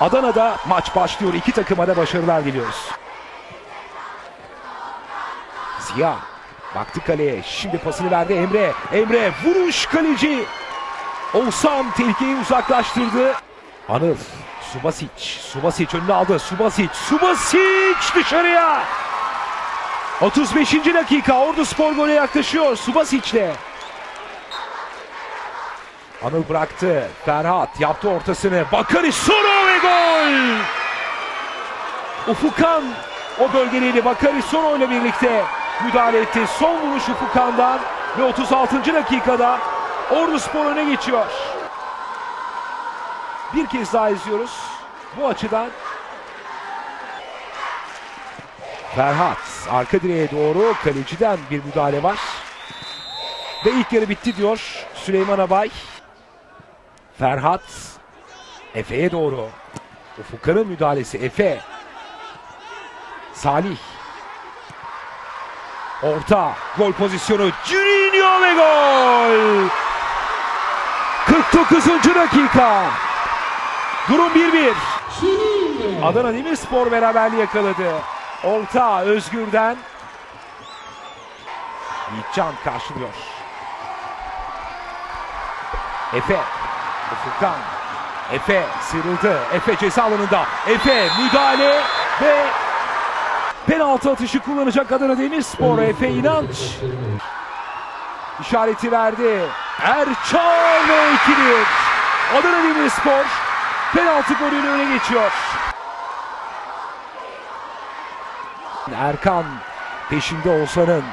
Adana'da maç başlıyor. İki takıma da başarılar diliyoruz. Ziya baktı kaleye. Şimdi pasını verdi Emre. Emre vuruş kaleci. Oğuzhan tehlikeyi uzaklaştırdı. Anıl. Subasic. Subasic önüne aldı. Subasic. Subasic dışarıya. 35. dakika Ordu Spor gole yaklaşıyor Subasic'le. Anıl bıraktı. Ferhat yaptı ortasını. Bakari Soro ve gol. Ufukan o bölgeliydi. Bakari Soro ile birlikte müdahale etti. Son vuruş Ufukan'dan ve 36. dakikada Ordu Spor öne geçiyor. Bir kez daha izliyoruz. Bu açıdan Ferhat arka direğe doğru kaleciden bir müdahale var. Ve ilk yarı bitti diyor Süleyman Abay. Ferhat Efe'ye doğru. Ufukan'ın müdahalesi Efe. Salih. Orta gol pozisyonu Juninho ve gol. 49. dakika. Durum 1-1. Adana Demirspor beraberliği yakaladı. Orta Özgür'den. Yiğitcan karşılıyor. Efe. Furkan. Efe sıyrıldı. Efe ceza alanında. Efe müdahale ve penaltı atışı kullanacak Adana Demirspor. Efe İnanç. İşareti verdi. Erçal ve 2-1. Adana Demirspor penaltı golüyle öne geçiyor. Erkan peşinde Oğuzhan'ın.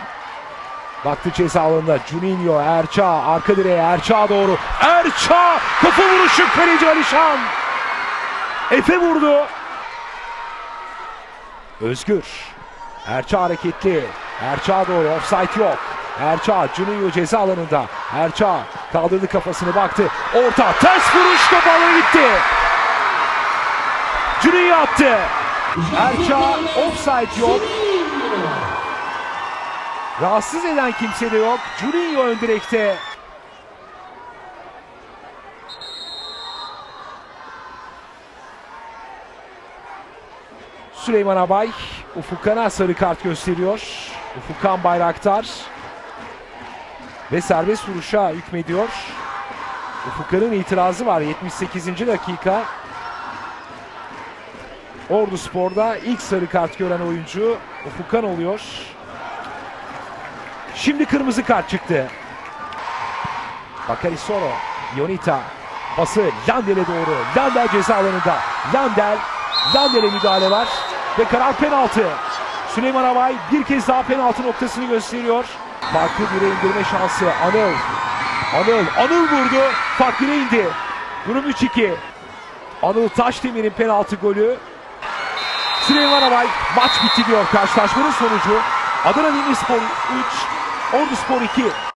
Baktı ceza alanında Juninho, Erça, arka direğe Erça doğru. Erça! Kafa vuruşu kaleci Alişan. Efe vurdu. Özgür. Erça hareketli. Erça doğru. Offside yok. Erça Juninho ceza alanında. Erça kaldırdı kafasını baktı. Orta ters vuruş alana gitti. Juninho attı. Erça offside yok. Rahatsız eden kimse de yok. Juninho ön direkte. Süleyman Abay Ufukan'a sarı kart gösteriyor. Ufukan Bayraktar ve serbest vuruşa hükmediyor. Ufukan'ın itirazı var 78. dakika. Ordu Spor'da ilk sarı kart gören oyuncu Ufukan oluyor. Şimdi kırmızı kart çıktı. Bakari Soro, Yonita pası Landel'e doğru. Landel ceza alanında. Landel, Landel'e müdahale var ve karar penaltı. Süleyman Abay bir kez daha penaltı noktasını gösteriyor. Farklı bire indirme şansı Anıl. Anıl, Anıl vurdu. Fark bire indi. Durum 3-2. Anıl Taşdemir'in penaltı golü. Süleyman Abay maç bitti diyor karşılaşmanın sonucu. Adana Demirspor 3, Ordu Spor 2.